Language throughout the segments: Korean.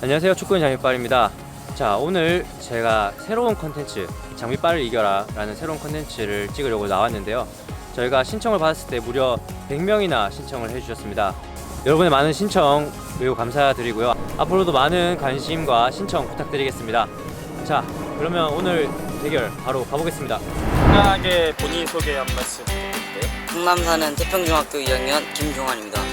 안녕하세요. 축구인 장미빨입니다. 자 오늘 제가 새로운 컨텐츠 장미빨을 이겨라 라는 새로운 컨텐츠를 찍으려고 나왔는데요. 저희가 신청을 받았을 때 무려 100명이나 신청을 해주셨습니다. 여러분의 많은 신청 매우 감사드리고요. 앞으로도 많은 관심과 신청 부탁드리겠습니다. 자 그러면 오늘 대결 바로 가보겠습니다. 간단하게 본인 소개 한 말씀 부탁드릴게요. 충남 사는 태평중학교 2학년 김종환입니다.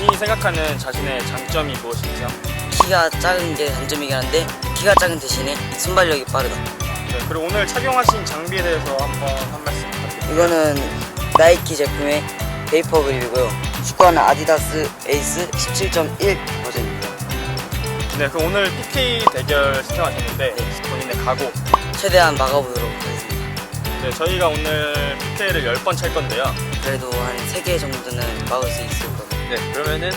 본인이 생각하는 자신의 장점이 무엇인지요? 키가 작은 게 단점이긴 한데 키가 작은 대신에 순발력이 빠르다. 네, 그리고 오늘 착용하신 장비에 대해서 한번 한 말씀 부탁드립니다. 이거는 나이키 제품의 베이퍼 그립이고요. 축구하는 아디다스 에이스 17.1 버전입니다. 네, 그럼 오늘 PK 대결 신청하셨는데 본인의 각오. 최대한 막아보도록 하겠습니다. 네, 저희가 오늘 PK를 10번 찰 건데요. 그래도 한 3개 정도는 막을 수 있을 겁니다. 네 그러면은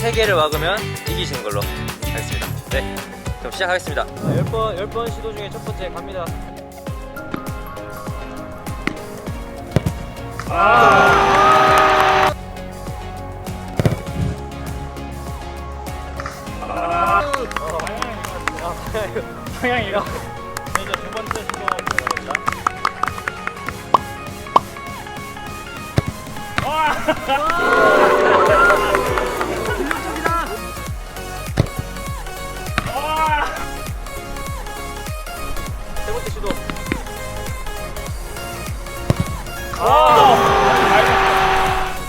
3개를 막으면 이기시는 걸로 하겠습니다 네 그럼 시작하겠습니다 10번, 10번 시도 중에 첫 번째 갑니다 방향이요. 네, 이제 두 번째 시도 들어갑니다. 세 번째 시도.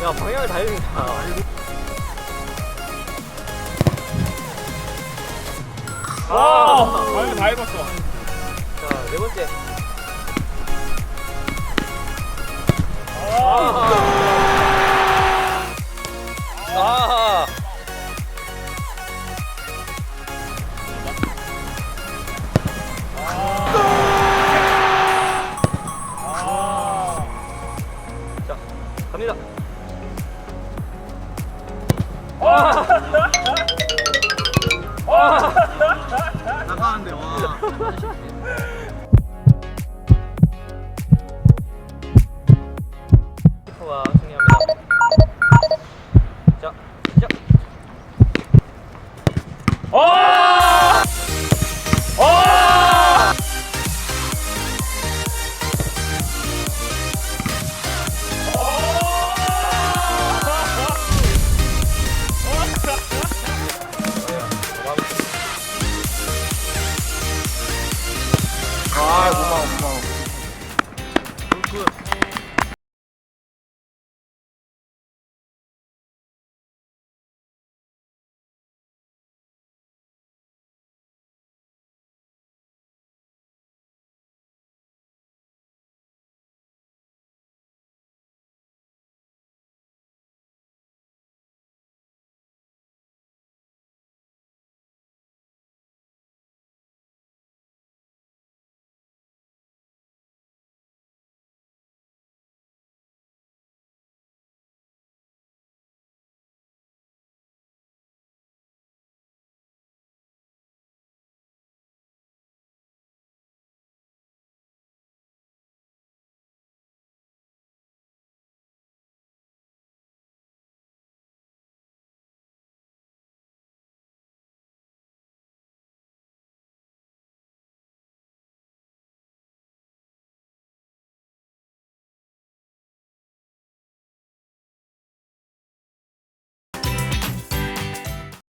야 방향을 다 잃는다. 아, 방향 다 읽었어. 자 네 번째. 아. 나가는데 와. 키퍼가 승리합니다. 자.